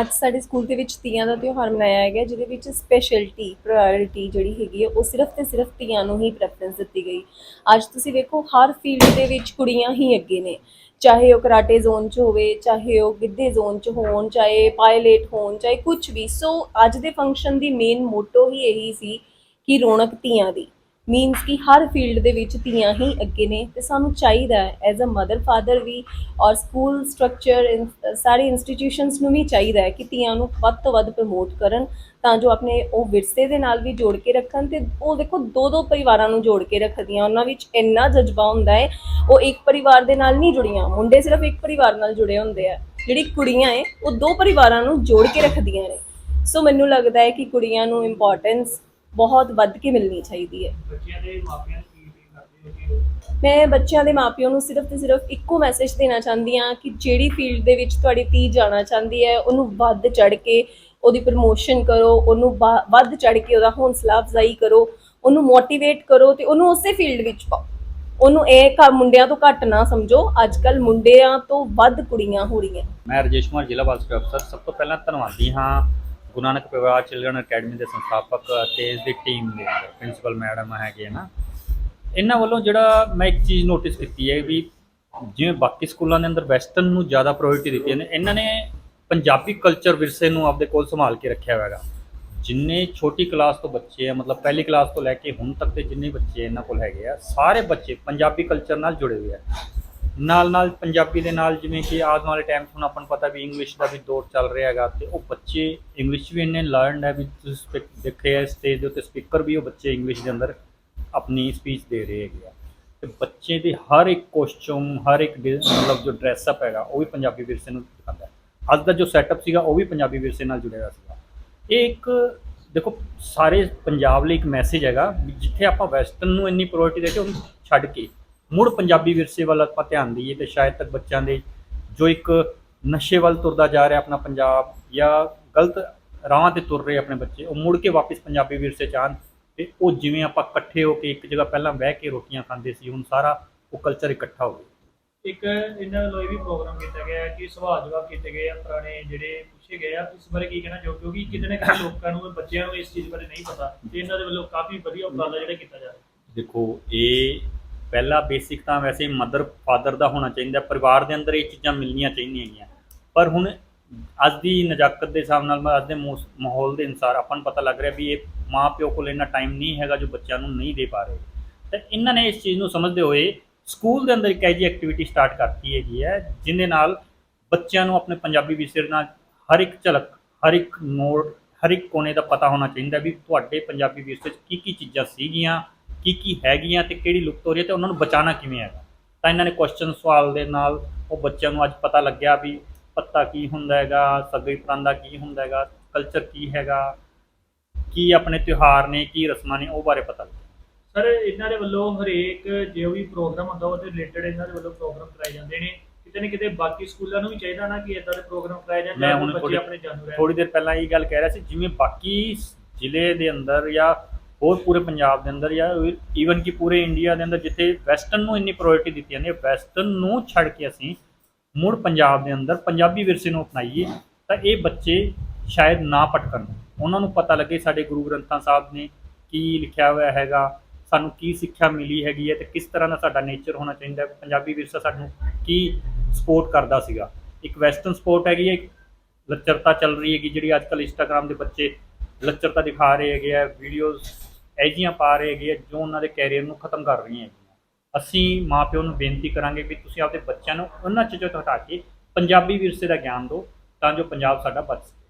ਅੱਜ ਸਾਡੇ ਸਕੂਲ ਦੇ ਵਿੱਚ ਤੀਆਂ ਦਾ ਤਿਉਹਾਰ ਮਨਾਇਆ ਗਿਆ, ਜਿਹਦੇ ਵਿੱਚ ਸਪੈਸ਼ਲਟੀ ਪ੍ਰਾਇੋਰਟੀ ਜਿਹੜੀ ਹੈਗੀ ਹੈ ਉਹ ਸਿਰਫ ਤੇ ਸਿਰਫ ਤੀਆਂ ਨੂੰ ਹੀ ਪ੍ਰੈਫਰੈਂਸ ਦਿੱਤੀ ਗਈ। ਅੱਜ ਤੁਸੀਂ ਵੇਖੋ, ਹਰ ਫੀਲਡ ਦੇ ਵਿੱਚ ਕੁੜੀਆਂ ਹੀ ਅੱਗੇ ਨੇ। ਚਾਹੇ ਉਹ ਕਰਾਟੇ ਜ਼ੋਨ 'ਚ ਹੋਵੇ, ਚਾਹੇ ਉਹ ਗਿੱਧੇ ਜ਼ੋਨ 'ਚ ਹੋਣ, ਚਾਹੇ ਪਾਇਲਟ ਹੋਣ, ਚਾਹੇ ਕੁਝ ਵੀ। ਸੋ ਅੱਜ ਦੇ ਫੰਕਸ਼ਨ ਦੀ ਮੇਨ ਮੋਟੋ ਹੀ ਇਹੀ ਸੀ ਕਿ ਰੌਣਕ ਤੀਆਂ ਦੀ। ਮੀਨਸ ਕਿ ਹਰ ਫੀਲਡ ਦੇ ਵਿੱਚ ਧੀਆਂ ਹੀ ਅੱਗੇ ਨੇ ਤੇ ਸਾਨੂੰ ਚਾਹੀਦਾ ਹੈ ਐਜ਼ ਅ ਮਦਰ ਫਾਦਰ ਵੀ ਔਰ ਸਕੂਲ ਸਟਰਕਚਰ ਸਾਰੇ ਇੰਸਟੀਟਿਊਸ਼ਨਸ ਨੂੰ ਵੀ ਚਾਹੀਦਾ ਹੈ ਕਿ ਧੀਆਂ ਨੂੰ ਵੱਧ ਤੋਂ ਵੱਧ ਪ੍ਰਮੋਟ ਕਰਨ ਤਾਂ ਜੋ ਆਪਣੇ ਉਹ ਵਿਰਸੇ ਦੇ ਨਾਲ ਵੀ ਜੋੜ ਕੇ ਰੱਖਣ ਤੇ ਉਹ ਦੇਖੋ ਦੋ ਦੋ ਪਰਿਵਾਰਾਂ ਨੂੰ ਜੋੜ ਕੇ ਰੱਖਦੀਆਂ ਉਹਨਾਂ ਵਿੱਚ ਇੰਨਾ ਜਜ਼ਬਾ ਹੁੰਦਾ ਹੈ ਉਹ ਇੱਕ ਪਰਿਵਾਰ ਦੇ ਨਾਲ ਨਹੀਂ ਜੁੜੀਆਂ ਮੁੰਡੇ ਸਿਰਫ ਇੱਕ ਪਰਿਵਾਰ ਨਾਲ ਜੁੜੇ ਹੁੰਦੇ ਆ ਜਿਹੜੀ ਕੁੜੀਆਂ ਏ ਉਹ ਦੋ ਪਰਿਵਾਰਾਂ ਨੂੰ ਜੋੜ ਕੇ ਰੱਖਦੀਆਂ ਨੇ ਸੋ ਮੈਨੂੰ ਲੱਗਦਾ ਹੈ ਕਿ ਕੁੜੀਆਂ ਨੂੰ ਇੰਪੋਰਟੈਂਸ ਬਹੁਤ ਵੱਧ ਕੇ ਮਿਲਣੀ ਚਾਹੀਦੀ ਹੈ। ਬੱਚਿਆਂ ਦੇ ਮਾਪਿਆਂ ਨੂੰ ਕੀ ਕਰਦੇ ਹੋ ਮੈਂ ਬੱਚਿਆਂ ਦੇ ਮਾਪਿਆਂ ਨੂੰ ਸਿਰਫ ਤੇ ਸਿਰਫ ਇੱਕੋ ਮੈਸੇਜ ਦੇਣਾ ਚਾਹੁੰਦੀ ਹਾਂ ਕਿ ਜਿਹੜੀ ਫੀਲਡ ਦੇ ਵਿੱਚ ਤੁਹਾਡੀ ਧੀ ਜਾਣਾ ਚਾਹੁੰਦੀ ਹੈ, ਉਹਨੂੰ ਵੱਧ ਚੜ ਕੇ ਉਹਦੀ ਪ੍ਰਮੋਸ਼ਨ ਕਰੋ, ਉਹਨੂੰ ਵੱਧ ਚੜ ਕੇ ਉਹਦਾ ਹੌਸਲਾ ਅਫਜ਼ਾਈ ਕਰੋ, ਉਹਨੂੰ ਮੋਟੀਵੇਟ ਕਰੋ ਤੇ ਉਹਨੂੰ ਉਸੇ ਫੀਲਡ ਵਿੱਚ ਪਾਓ। ਉਹਨੂੰ ਇਹ ਘਰ ਮੁੰਡਿਆਂ ਤੋਂ ਘੱਟ ਨਾ ਸਮਝੋ ਅੱਜ ਕੱਲ ਮੁੰਡਿਆਂ ਤੋਂ ਵੱਧ ਕੁੜੀਆਂ ਹੋ ਰਹੀਆਂ। ਮੈਂ ਰਜੇਸ਼ ਕੁਮਾਰ, ਜ਼ਿਲ੍ਹਾ ਬਾਲ ਅਫਸਰ। ਸਭ ਤੋਂ ਪਹਿਲਾਂ ਧੰਨਵਾਦੀ ਹਾਂ ਗੁਰੂ ਨਾਨਕ ਪਰਿਵਾਰ ਚਿਲਡਰਨ ਅਕੈਡਮੀ ਦੇ ਸੰਸਥਾਪਕ ਅਤੇ ਇਸ ਦੀ ਟੀਮ ਦੇ ਪ੍ਰਿੰਸੀਪਲ ਮੈਡਮ ਹੈਗੇ ਨਾ। ਇਹਨਾਂ ਵੱਲੋਂ ਜਿਹੜਾ ਮੈਂ ਇੱਕ ਚੀਜ਼ ਨੋਟਿਸ ਕੀਤੀ ਹੈ ਵੀ ਜਿਵੇਂ ਬਾਕੀ ਸਕੂਲਾਂ ਦੇ ਅੰਦਰ ਵੈਸਟਰਨ ਨੂੰ ਜ਼ਿਆਦਾ ਪ੍ਰਾਇੋਰਟੀ ਦਿੱਤੀ ਨੇ ਇਹਨਾਂ ਨੇ ਪੰਜਾਬੀ ਕਲਚਰ ਵਿਰਸੇ ਨੂੰ ਆਪਦੇ ਕੋਲ ਸੰਭਾਲ ਕੇ ਰੱਖਿਆ ਹੋਇਆ ਜਿੰਨੇ ਛੋਟੀ ਕਲਾਸ ਤੋਂ ਬੱਚੇ ਆ, ਮਤਲਬ ਪਹਿਲੀ ਕਲਾਸ ਤੋਂ ਲੈ ਕੇ ਹੁਣ ਤੱਕ ਦੇ ਜਿੰਨੇ ਬੱਚੇ ਇਹਨਾਂ ਕੋਲ ਹੈਗੇ ਆ, ਸਾਰੇ ਬੱਚੇ ਪੰਜਾਬੀ ਕਲਚਰ ਨਾਲ ਜੁੜੇ ਹੋਏ ਆ। ਨਾਲ ਨਾਲ ਪੰਜਾਬੀ ਦੇ ਨਾਲ ਜਿਵੇਂ ਕਿ ਆਉਣ ਵਾਲੇ ਟਾਈਮ 'ਚ ਹੁਣ ਆਪਾਂ ਨੂੰ ਪਤਾ ਵੀ ਇੰਗਲਿਸ਼ ਦਾ ਵੀ ਦੌਰ ਚੱਲ ਰਿਹਾ ਹੈਗਾ ਤੇ ਉਹ ਬੱਚੇ ਇੰਗਲਿਸ਼ ਵੀ ਇੰਨੇ ਲਰਨਡ ਹੈ ਵੀ ਤੁਸੀਂ ਦੇਖਿਆ ਸਟੇਜ ਦੇ ਉੱਤੇ ਸਪੀਕਰ ਵੀ ਉਹ ਬੱਚੇ ਇੰਗਲਿਸ਼ ਦੇ ਅੰਦਰ ਆਪਣੀ ਸਪੀਚ ਦੇ ਰਹੇ ਹੈਗੇ ਆ। ਤੇ ਬੱਚੇ ਦੇ ਹਰ ਇੱਕ ਕੋਸਚੂਮ ਹਰ ਇੱਕ ਡੇ- ਮਤਲਬ ਜੋ ਡਰੈਸ ਅਪ ਹੈਗਾ, ਉਹ ਵੀ ਪੰਜਾਬੀ ਵਿਰਸੇ ਨੂੰ ਦਿਖਾਉਂਦਾ ਅੱਜ ਦਾ ਜੋ ਸੈਟਅਪ ਸੀਗਾ, ਉਹ ਵੀ ਪੰਜਾਬੀ ਵਿਰਸੇ ਨਾਲ ਜੁੜਿਆ ਹੋਇਆ ਸੀਗਾ। ਇਹ ਇੱਕ ਦੇਖੋ, ਸਾਰੇ ਪੰਜਾਬ ਲਈ ਇੱਕ ਮੈਸੇਜ ਹੈਗਾ ਵੀ ਜਿੱਥੇ ਆਪਾਂ ਵੈਸਟਰਨ ਨੂੰ ਇੰਨੀ ਪ੍ਰਾਇੋਰਟੀ ਦੇ ਕੇ ਉਹਨੂੰ ਛੱਡ ਕੇ ਮੁੜ ਪੰਜਾਬੀ ਵਿਰਸੇ ਵੱਲ ਆਪਾਂ ਧਿਆਨ ਦਈਏ ਤੇ ਸ਼ਾਇਦ ਤੱਕ ਬੱਚਿਆਂ ਦੇ ਜੋ ਇੱਕ ਨਸ਼ੇ ਵੱਲ ਤੁਰਦਾ ਜਾ ਰਿਹਾ ਆਪਣਾ ਪੰਜਾਬ ਜਾਂ ਗਲਤ ਰਾਹਾਂ ਤੇ ਤੁਰ ਰਹੇ ਆਪਣੇ ਬੱਚੇ ਉਹ ਮੁੜ ਕੇ ਵਾਪਸ ਪੰਜਾਬੀ ਵਿਰਸੇ ਚ ਆਉਣ ਤੇ ਉਹ ਜਿਵੇਂ ਆਪਾਂ ਇਕੱਠੇ ਹੋ ਕੇ ਇੱਕ ਜਗ੍ਹਾ ਪਹਿਲਾਂ ਬਹਿ ਕੇ ਰੋਟੀਆਂ ਖਾਂਦੇ ਸੀ ਹੁਣ ਸਾਰਾ ਉਹ ਕਲਚਰ ਇਕੱਠਾ ਹੋ ਗਿਆ। ਇੱਕ ਇਹਨਾਂ ਵੱਲੋਂ ਇਹ ਵੀ ਪ੍ਰੋਗਰਾਮ ਕੀਤਾ ਗਿਆ ਹੈ ਕਿ ਸਵਾਲ ਜਵਾਬ ਕੀਤੇ ਗਏ ਆ ਪੁਰਾਣੇ ਜਿਹੜੇ ਪੁੱਛੇ ਗਏ ਆ ਇਸ ਬਾਰੇ ਕੀ ਕਹਿਣਾ ਚਾਹੋ ਕਿਉਂਕਿ ਕਿਤੇ ਨਾ ਕਿਤੇ ਲੋਕਾਂ ਨੂੰ ਬੱਚਿਆਂ ਨੂੰ ਇਸ ਚੀਜ਼ ਬਾਰੇ ਨਹੀਂ ਪਤਾ ਤੇ ਇਹਨਾਂ ਦੇ ਵੱਲੋਂ ਕਾਫੀ ਵਧੀਆ ਉਪਰਾਲਾ ਜਿਹੜਾ ਕੀਤਾ ਜਾ ਰਿਹਾ। ਦੇਖੋ ਇਹ ਪਹਿਲਾ ਬੇਸਿਕ ਤਾਂ ਵੈਸੇ ਮਦਰ ਫਾਦਰ ਦਾ ਹੋਣਾ ਚਾਹੀਦਾ, ਪਰਿਵਾਰ ਦੇ ਅੰਦਰ ਇਹ ਚੀਜ਼ਾਂ ਮਿਲਣੀਆਂ ਚਾਹੀਦੀਆਂ ਹੈਗੀਆਂ। ਪਰ ਹੁਣ ਅੱਜ ਦੀ ਨਜਾਕਤ ਦੇ ਹਿਸਾਬ ਨਾਲ, ਅੱਜ ਦੇ ਮੌਸ- ਮਾਹੌਲ ਦੇ ਅਨੁਸਾਰ ਆਪਾਂ ਨੂੰ ਪਤਾ ਲੱਗ ਰਿਹਾ ਵੀ ਇਹ ਮਾਂ ਪਿਓ ਕੋਲ ਇੰਨਾ ਟਾਈਮ ਨਹੀਂ ਹੈਗਾ ਜੋ ਬੱਚਿਆਂ ਨੂੰ ਨਹੀਂ ਦੇ ਪਾ ਰਹੇ। ਤੇ ਇਹਨਾਂ ਨੇ ਇਸ ਚੀਜ਼ ਨੂੰ ਸਮਝਦੇ ਹੋਏ ਸਕੂਲ ਦੇ ਅੰਦਰ ਇੱਕ ਐਜੀ ਐਕਟੀਵਿਟੀ ਸਟਾਰਟ ਕਰਤੀ ਹੈਗੀ ਹੈ ਜਿਹਦੇ ਨਾਲ ਬੱਚਿਆਂ ਨੂੰ ਆਪਣੇ ਪੰਜਾਬੀ ਵਿਸ਼ੇ ਨਾਲ ਹਰ ਇੱਕ ਝਲਕ, ਹਰ ਇੱਕ ਨੋਟ, ਹਰ ਇੱਕ ਕੋਨੇ ਦਾ ਪਤਾ ਹੋਣਾ ਚਾਹੀਦਾ ਵੀ ਤੁਹਾਡੇ ਪੰਜਾਬੀ ਵਿਰਸੇ 'ਚ ਕੀ ਕੀ ਚੀਜ਼ਾਂ ਸੀਗੀਆਂ ਕੀ ਕੀ ਹੈਗੀਆਂ ਤੇ ਕਿਹੜੀ ਲੁਪਤ ਹੋ ਰਹੀ ਹੈ ਤੇ ਉਹਨਾਂ ਨੂੰ ਬਚਾਉਣਾ ਕਿਵੇਂ ਹੈਗਾ। ਤਾਂ ਇਹਨਾਂ ਨੇ ਕੁਐਸਚਨ ਸਵਾਲ ਦੇ ਨਾਲ ਉਹ ਬੱਚਿਆਂ ਨੂੰ ਅੱਜ ਪਤਾ ਲੱਗਿਆ ਵੀ ਪੱਤਾ ਕੀ ਹੁੰਦਾ ਹੈਗਾ ਸਗਈ ਪਰਾਂਦਾ ਕੀ ਹੁੰਦਾ ਹੈਗਾ ਕਲਚਰ ਕੀ ਹੈਗਾ ਕੀ ਆਪਣੇ ਤਿਉਹਾਰ ਨੇ ਕੀ ਰਸਮਾਂ ਨੇ ਉਹ ਬਾਰੇ ਪਤਾ ਲੱਗਿਆ। ਸਰ ਇਹਨਾਂ ਦੇ ਵੱਲੋਂ ਹਰੇਕ ਜੋ ਵੀ ਪ੍ਰੋਗਰਾਮ ਹੁੰਦਾ ਉਹਦੇ ਰਿਲੇਟਡ ਇਹਨਾਂ ਦੇ ਵੱਲੋਂ ਪ੍ਰੋਗਰਾਮ ਕਰਾਏ ਜਾਂਦੇ ਨੇ। ਕਿਤੇ ਨਾ ਕਿਤੇ ਬਾਕੀ ਸਕੂਲਾਂ ਨੂੰ ਵੀ ਚਾਹੀਦਾ ਨਾ ਕਿ ਇਦਾਂ ਦੇ ਪ੍ਰੋਗਰਾਮ ਕਰਾਏ ਜਾਣ ਮੈਂ ਹੁਣ ਬੱਚੇ ਆਪਣੇ ਜਾਣੂ ਰਹਿਣ। ਥੋੜੀ ਦੇਰ ਪਹਿਲਾਂ ਇਹ ਗੱਲ ਕਹਿ ਰਿਹਾ ਸੀ ਜਿਵੇਂ ਬਾਕੀ ਜ਼ਿਲ੍ਹੇ ਦੇ ਅੰਦਰ ਜਾਂ ਹੋਰ ਪੂਰੇ ਪੰਜਾਬ ਦੇ ਅੰਦਰ ਜਾਂ ਈਵਨ ਕਿ ਪੂਰੇ ਇੰਡੀਆ ਦੇ ਅੰਦਰ ਜਿੱਥੇ ਵੈਸਟਰਨ ਨੂੰ ਇੰਨੀ ਪ੍ਰਾਇੋਰਟੀ ਦਿੱਤੀ ਜਾਂਦੀ ਹੈ ਵੈਸਟਰਨ ਨੂੰ ਛੱਡ ਕੇ ਅਸੀਂ ਮੁੜ ਪੰਜਾਬ ਦੇ ਅੰਦਰ ਪੰਜਾਬੀ ਵਿਰਸੇ ਨੂੰ ਅਪਣਾਈਏ, ਤਾਂ ਇਹ ਬੱਚੇ ਸ਼ਾਇਦ ਨਾ ਭਟਕਣ। ਉਹਨਾਂ ਨੂੰ ਪਤਾ ਲੱਗੇ ਸਾਡੇ ਗੁਰੂ ਗ੍ਰੰਥਾਂ ਸਾਹਿਬ ਨੇ ਕੀ ਲਿਖਿਆ ਹੋਇਆ ਹੈਗਾ, ਸਾਨੂੰ ਕੀ ਸਿੱਖਿਆ ਮਿਲੀ ਹੈਗੀ ਹੈ, ਤੇ ਕਿਸ ਤਰ੍ਹਾਂ ਦਾ ਸਾਡਾ ਨੇਚਰ ਹੋਣਾ ਚਾਹੀਦਾ ਹੈ, ਪੰਜਾਬੀ ਵਿਰਸਾ ਸਾਨੂੰ ਕੀ ਸਪੋਰਟ ਕਰਦਾ ਸੀਗਾ। ਇੱਕ ਵੈਸਟਰਨ ਸਪੋਰਟ ਹੈਗੀ ਹੈ, ਇੱਕ ਲੱਚਰਤਾ ਚੱਲ ਰਹੀ ਹੈਗੀ ਜਿਹੜੀ ਅੱਜ ਕੱਲ ਇੰਸਟਾਗ੍ਰam ਦੇ ਬੱਚੇ ਲੱਚਰਤਾ ਦਿਖਾ ਰਹੇ ਹੈਗੇ ਆ ਵੀਡੀਓਜ਼ ਐਜੀਆਂ ਪਾ ਰਹੇ ਹੈਗੇ ਆ ਜੋ ਉਹਨਾਂ ਦੇ ਕੈਰੀਅਰ ਨੂੰ ਖਤਮ ਕਰ ਰਹੀਆਂ ਹੈਗੀਆਂ। ਅਸੀਂ ਮਾਪਿਓ ਨੂੰ ਬੇਨਤੀ ਕਰਾਂਗੇ ਵੀ ਤੁਸੀਂ ਆਪਦੇ ਬੱਚਿਆਂ ਨੂੰ ਉਹਨਾਂ ਚੀਜ਼ਾਂ ਤੋਂ ਹਟਾ ਕੇ ਪੰਜਾਬੀ ਵਿਰਸੇ ਦਾ ਗਿਆਨ ਦਿਓ ਤਾਂ ਜੋ ਪੰਜਾਬ ਸਾਡਾ ਬਚ ਸਕੇ।